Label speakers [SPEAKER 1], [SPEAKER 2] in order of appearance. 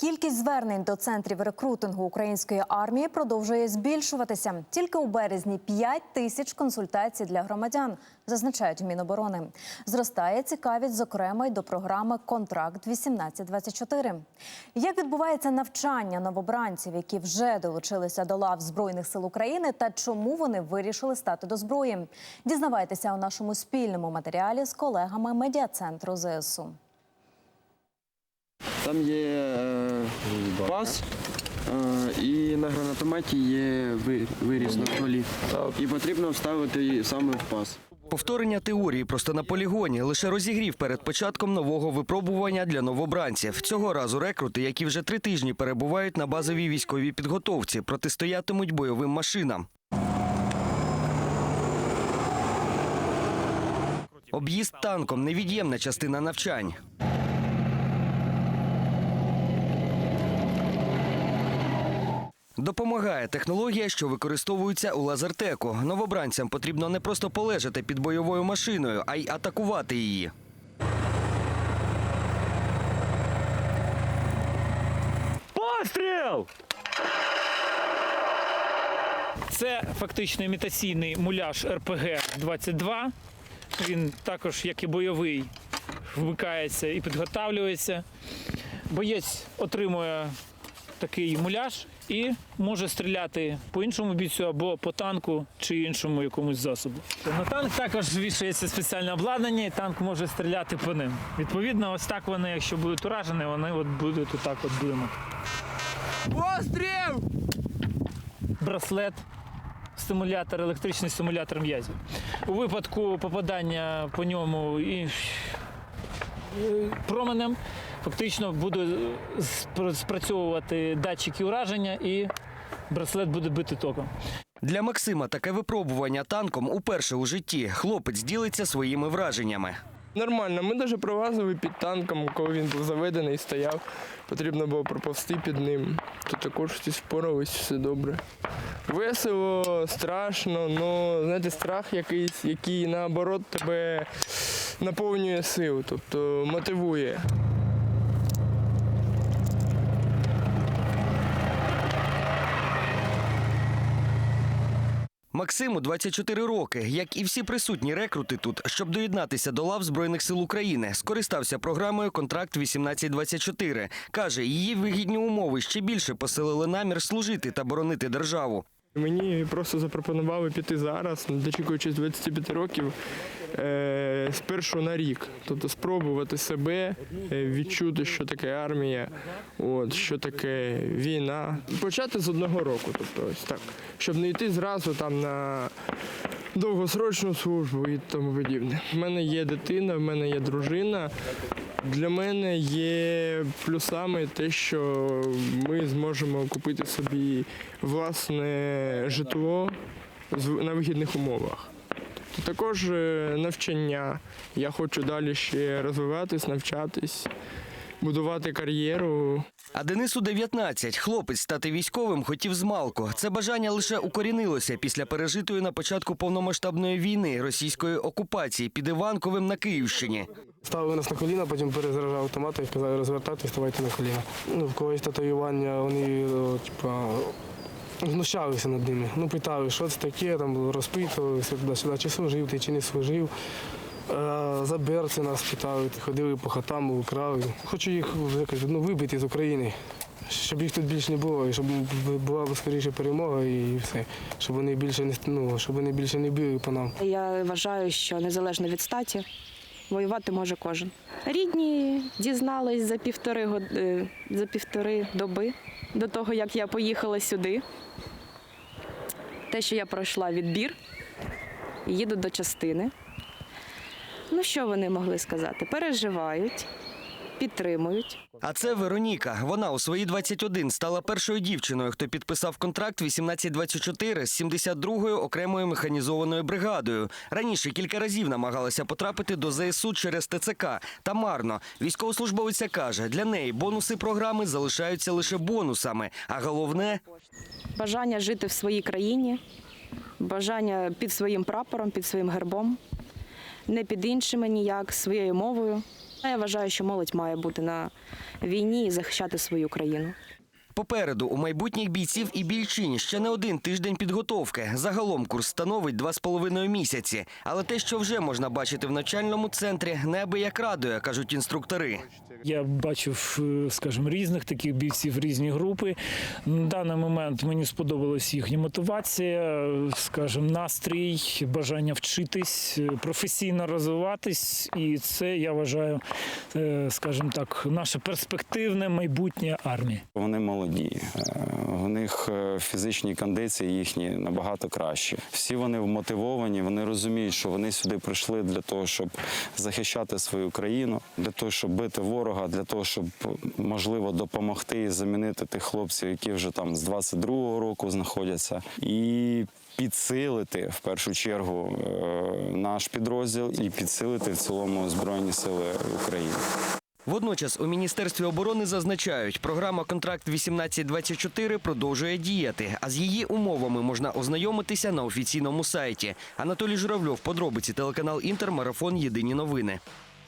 [SPEAKER 1] Кількість звернень до центрів рекрутингу української армії продовжує збільшуватися. Тільки у березні 5 тисяч консультацій для громадян, зазначають Міноборони. Зростає цікавість, зокрема, й до програми Контракт 1824 Як відбувається навчання новобранців, які вже долучилися до лав Збройних сил України, та чому вони вирішили стати до зброї? Дізнавайтеся у нашому спільному матеріалі з колегами медіа-центру ЗСУ.
[SPEAKER 2] Там є е, пас, е, і на гранатометі є ви- виріз на стволі. І потрібно вставити саме в пас.
[SPEAKER 3] Повторення теорії просто на полігоні лише розігрів перед початком нового випробування для новобранців. Цього разу рекрути, які вже три тижні перебувають на базовій військовій підготовці, протистоятимуть бойовим машинам. Об'їзд танком невід'ємна частина навчань. Допомагає технологія, що використовується у лазертеку. Новобранцям потрібно не просто полежати під бойовою машиною, а й атакувати її.
[SPEAKER 4] Постріл! Це фактично імітаційний муляж РПГ-22. Він також, як і бойовий, вмикається і підготавлюється. Боєць отримує такий муляж і може стріляти по іншому бійцю або по танку чи іншому якомусь засобу. На танк також вішається спеціальне обладнання, і танк може стріляти по ним. Відповідно, ось так вони, якщо будуть уражені, вони от будуть отак от блимати.
[SPEAKER 2] Постріл!
[SPEAKER 4] браслет, стимулятор, електричний стимулятор м'язів. У випадку попадання по ньому і е, променем фактично буде спрацьовувати датчики ураження і браслет буде бити током.
[SPEAKER 3] Для Максима таке випробування танком уперше у житті. Хлопець ділиться своїми враженнями.
[SPEAKER 5] Нормально, ми навіть пролазили під танком, коли він був заведений і стояв. Потрібно було проповсти під ним. То також всі впорались, все добре. Весело, страшно, але знаєте, страх якийсь, який наоборот тебе наповнює сил, тобто мотивує.
[SPEAKER 3] Максиму 24 роки, як і всі присутні рекрути тут, щоб доєднатися до лав Збройних сил України, скористався програмою Контракт 1824 Каже, її вигідні умови ще більше посилили намір служити та боронити державу.
[SPEAKER 5] Мені просто запропонували піти зараз, дочікуючись 25 років, е, спершу на рік. Тобто спробувати себе, е, відчути, що таке армія, от, що таке війна. Почати з одного року, тобто ось так. Щоб не йти зразу там на довгосрочну службу і тому подібне. У мене є дитина, в мене є дружина. Для мене є плюсами те, що ми зможемо купити собі власне житло на вигідних умовах. Тобто також е, навчання. Я хочу далі ще розвиватись, навчатись, будувати кар'єру.
[SPEAKER 3] А Денису 19. Хлопець стати військовим хотів змалку. Це бажання лише укорінилося після пережитої на початку повномасштабної війни російської окупації під Іванковим на Київщині.
[SPEAKER 6] Ставили нас на коліна, потім перезаражав автомати і сказали розвертатись, ставайте на коліна. Ну, в когось татуювання, вони о, типа, знущалися над ними. Ну, питали, що це таке, там розпитувалися туди-сюди, чи служив ти, чи не служив. Е, За берці нас питали, ходили по хатам, украли. Хочу їх якось, ну, вибити з України, щоб їх тут більше не було, і щоб була скоріше перемога і все. Щоб вони більше не ну, щоб вони більше не били по нам.
[SPEAKER 7] Я вважаю, що незалежно від статі воювати може кожен. Рідні дізнались за півтори год- е, за півтори доби до того, як я поїхала сюди. Те, що я пройшла відбір, їду до частини. Ну, що вони могли сказати? Переживають, підтримують.
[SPEAKER 3] А це Вероніка. Вона у свої 21 стала першою дівчиною, хто підписав контракт 1824 з 72-ю окремою механізованою бригадою. Раніше кілька разів намагалася потрапити до ЗСУ через ТЦК. Та марно. Військовослужбовиця каже, для неї бонуси програми залишаються лише бонусами. А головне
[SPEAKER 7] Бажання жити в своїй країні, бажання під своїм прапором, під своїм гербом, не під іншими ніяк, своєю мовою. Я вважаю, що молодь має бути на війні і захищати свою країну.
[SPEAKER 3] Попереду у майбутніх бійців і бійчин ще не один тиждень підготовки. Загалом курс становить два з половиною місяці. Але те, що вже можна бачити в навчальному центрі, неабияк радує, кажуть інструктори.
[SPEAKER 4] Я бачив, е, скажімо, різних таких бійців, різні групи. На даний момент мені сподобалась їхня мотивація, е, скажімо, настрій, бажання вчитись, е, професійно розвиватись. І це я вважаю, скажімо так, наше перспективне майбутнє армії.
[SPEAKER 8] Вони молоді, е, в них е, фізичні кондиції їхні набагато кращі. Всі вони вмотивовані, вони розуміють, що вони сюди прийшли для того, щоб захищати свою країну, для того, щоб бити ворога, для того, щоб можливо допомогти і замінити тих хлопців, які вже там з 22-го року знаходяться, і підсилити в першу чергу е, наш підрозділ і підсилити в цілому збройні сили України.
[SPEAKER 3] Водночас у міністерстві оборони зазначають, програма контракт 1824 продовжує діяти. А з її умовами можна ознайомитися на офіційному сайті. Анатолій Журавльов, подробиці телеканал Інтер, марафон Єдині новини.